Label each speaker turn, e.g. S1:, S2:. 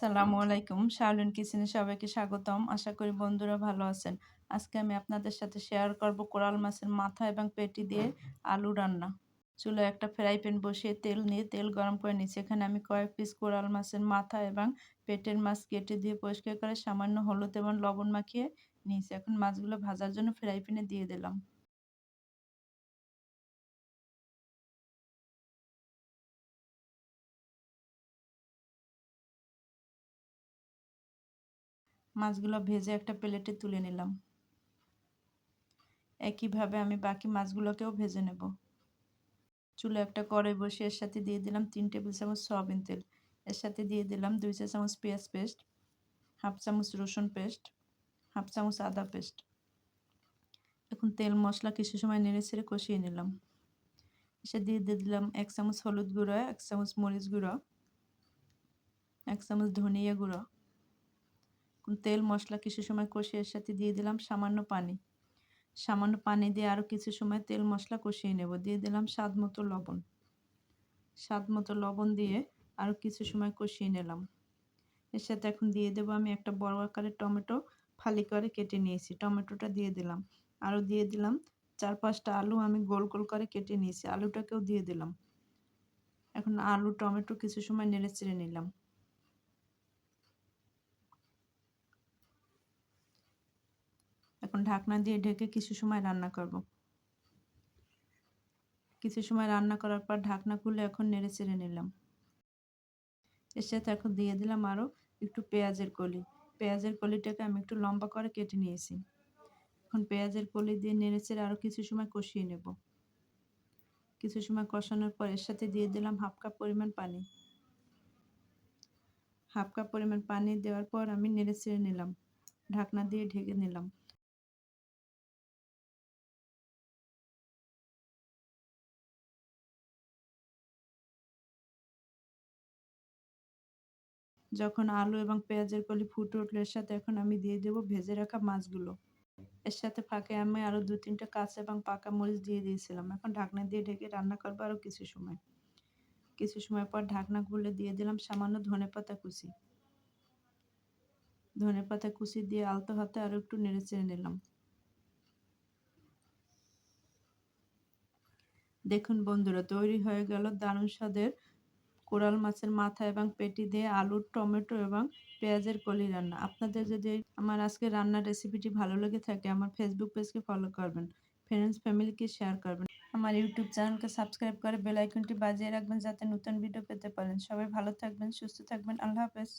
S1: আসসালামু আলাইকুম। শাওলিন কিচেনে সবাইকে স্বাগতম। আশা করি বন্ধুরা ভালো আছেন। আজকে আমি আপনাদের সাথে শেয়ার করব কোরাল মাছের মাথা এবং পেটি দিয়ে আলু রান্না। চুলো একটা ফ্রাই প্যান বসিয়ে তেল নিয়ে তেল গরম করে নিচ্ছি। এখানে আমি কয়েক পিস কোরাল মাছের মাথা এবং পেটের মাছ কেটে দিয়ে পরিষ্কার করে সামান্য হলুদ এবং লবণ মাখিয়ে নিয়েছি। এখন মাছগুলো ভাজার জন্য ফ্রাই প্যানে দিয়ে দিলাম। মাছগুলো ভেজে একটা প্লেটে তুলে নিলাম। একইভাবে আমি বাকি মাছগুলোকেও ভেজে নেব। চুলে একটা কড়াই বসে এর সাথে দিয়ে দিলাম তিন টেবিল চামচ সয়াবিন তেল। এর সাথে দিয়ে দিলাম দুই চা চামচ পেঁয়াজ পেস্ট, হাফ চামচ রসুন পেস্ট, হাফ চামচ আদা পেস্ট। এখন তেল মশলা কিছু সময় নেড়ে ছেড়ে কষিয়ে নিলাম। এসে দিয়ে দিয়ে দিলাম এক চামচ হলুদ গুঁড়ো, এক চামচ মরিচ গুঁড়ো, এক চামচ ধনিয়া গুঁড়ো। তেল, মশলা কিছু সময় কষিয়ে সাথে দিয়ে দিলাম সামান্য পানি। সামান্য পানি দিয়ে আরও কিছু সময় তেল, মশলা কষিয়ে নেব। দিয়ে দিলাম স্বাদ মতো লবণ। স্বাদ মতো লবণ দিয়ে আরও কিছু সময় কষিয়ে নিলাম। এর সাথে এখন দিয়ে দেবো আমি একটা বড় আকারের টমেটো ফালি করে কেটে নিয়েছি। টমেটোটা দিয়ে দিলাম। আরও দিয়ে দিলাম চার পাঁচটা আলু আমি গোল গোল করে কেটে নিয়েছি। আলুটাকেও দিয়ে দিলাম। এখন আলু, টমেটো কিছু সময় নেড়ে চেড়ে নিলাম। এখন ঢাকনা দিয়ে ঢেকে কিছু সময় রান্না করব। কিছু সময় রান্না করার পর ঢাকনা খুলে এখন নেড়ে চেড়ে নিলাম। এর সাথে এখন দিয়ে দিলাম আরও একটু পেঁয়াজের কলি। পেঁয়াজের কলিটাকে আমি একটু লম্বা করে কেটে নিয়েছি। এখন পেঁয়াজের কলি দিয়ে নেড়ে চেড়ে আরও কিছু সময় কষিয়ে নেব। কিছু সময় কষানোর পর এর সাথে দিয়ে দিলাম হাফ কাপ পরিমাণ পানি। হাফ কাপ পরিমাণ পানি দেওয়ার পর আমি নেড়ে চেড়ে নিলাম। ঢাকনা দিয়ে ঢেকে নিলাম। যখন আলু এবং পেঁয়াজের কলি ফুটে উঠল, এর সাথে এখন আমি দিয়ে দেব ভেজে রাখা মাছগুলো। এর সাথে ফাঁকে আমি আরও দু তিনটা কাঁচা এবং পাকা মরিচ দিয়ে দিয়েছিলাম। এখন ঢাকনা দিয়ে ঢেকে রান্না করব আরও কিছু সময়। কিছু সময় পর ঢাকনা খুলে দিয়ে দিলাম সামান্য ধনে পাতা কুচি। ধনে পাতা কুচি দিয়ে আলতো হাতে আরও একটু নেড়ে চেড়ে নিলাম। দেখুন বন্ধুরা, তৈরি হয়ে গেল দারুণ স্বাদের কোরাল মাছের মাথা এবং পেটি দিয়ে আলুর, টমেটো এবং পেঁয়াজের কলি রান্না। আপনাদের যদি আমার আজকে রান্নার রেসিপিটি ভালো লেগে থাকে, আমার ফেসবুক পেজকে ফলো করবেন। ফ্রেন্ডস ফ্যামিলিকে শেয়ার করবেন। আমার ইউটিউব চ্যানেলকে সাবস্ক্রাইব করে বেল আইকনটি বাজিয়ে রাখবেন, যাতে নতুন ভিডিও পেতে পারেন। সবাই ভালো থাকবেন, সুস্থ থাকবেন। আল্লাহ হাফেজ।